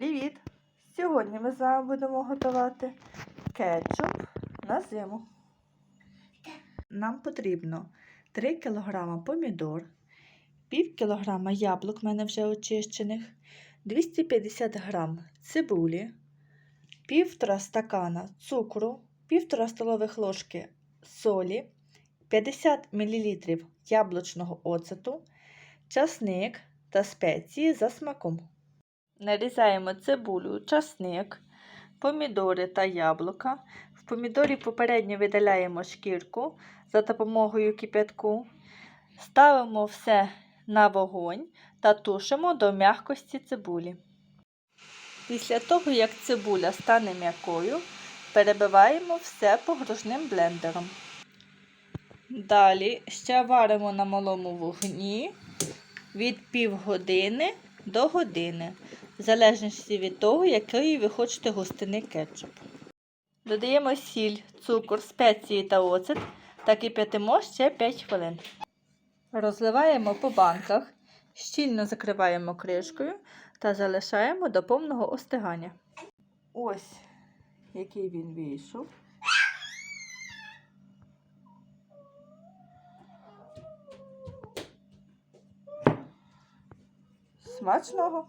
Привіт! Сьогодні ми з вами будемо готувати кетчуп на зиму. Нам потрібно 3 кг помідор, пів кілограма яблук в мене вже очищених, 250 г цибулі, півтора стакана цукру, півтора столових ложки солі, 50 мл яблучного оцету, часник та спеції за смаком. Нарізаємо цибулю, часник, помідори та яблука. В помідорі попередньо видаляємо шкірку за допомогою кип'ятку. Ставимо все на вогонь та тушимо до м'якості цибулі. Після того, як цибуля стане м'якою, перебиваємо все погружним блендером. Далі ще варимо на малому вогні від півгодини до години, в залежності від того, якої ви хочете густини кетчуп. Додаємо сіль, цукор, спеції та оцет та кип'ятимо ще 5 хвилин. Розливаємо по банках, щільно закриваємо кришкою та залишаємо до повного остигання. Ось який він вийшов. Смачного!